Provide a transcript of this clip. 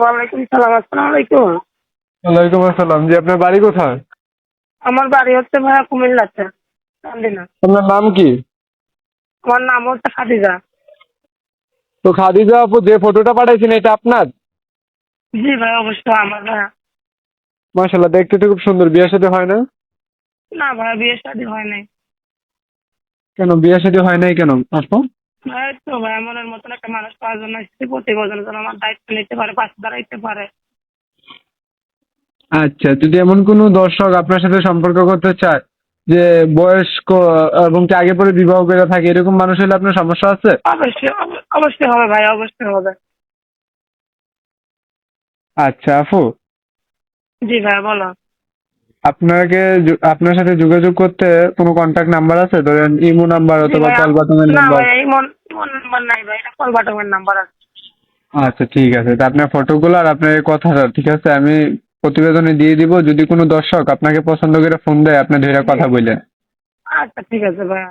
ওয়ালাইকুম সালাম আসসালামু আলাইকুম। ওয়ালাইকুম আসসালাম। জি আপনার বাড়ি কোথায়? আমার বাড়ি হচ্ছে ভাইয়া কুমিল্লাতে আপনার নাম কি? আমার নাম হচ্ছে খাদিজা। তো খাদিজা আপু যে ফটোটা পাঠাইছেন এটা আপনার? জি ভাই অবশ্যই আমার ভাইয়া। মাশাল্লাহ দেখতে তো খুব সুন্দর। বিয়ের সাথে হয় না? না ভাইয়া বিয়ে শাদী হয় নাই। কেন বিয়ের সাথে হয় নাই কেন আপু ভাই তো ভাই মনের মতন একটা মানুষ পাওয়ার জন্য এসেছি আমার দায়িত্ব নিতে পারে পাশে দাঁড়াইতে পারে। আচ্ছা যদি এমন কোনো দর্শক আপনার সাথে সম্পর্ক করতে চায় যে বয়স্ক এবং কি আগে পরে বিবাহ করে থাকে এরকম মানুষ হলে আপনার সমস্যা আছে? অবশ্যই অব- অবশ্যই হবে ভাই অবশ্যই হবে। আচ্ছা আপু। জি ভাই বলো। আপনাকে আপনার সাথে যোগাযোগ করতে কোনো কন্ট্যাক্ট নাম্বার আছে? ধরেন ইমো নাম্বার অথবা ভাই, কল বাটনের নাম্বার ভাই মন নাম্বার নাই ভাই এটা কল বাটনের নাম্বার আছে। আচ্ছা ঠিক আছে। তা আপনার ফটোগুলো আর আপনার কথাটা ঠিক আছে? আমি প্রতিবেদনে দিয়ে দিব। যদি কোনো দর্শক আপনাকে পছন্দ করে ফোন দেয় আপনি ধরে কথা বললেন। আচ্ছা ঠিক আছে ভাইয়া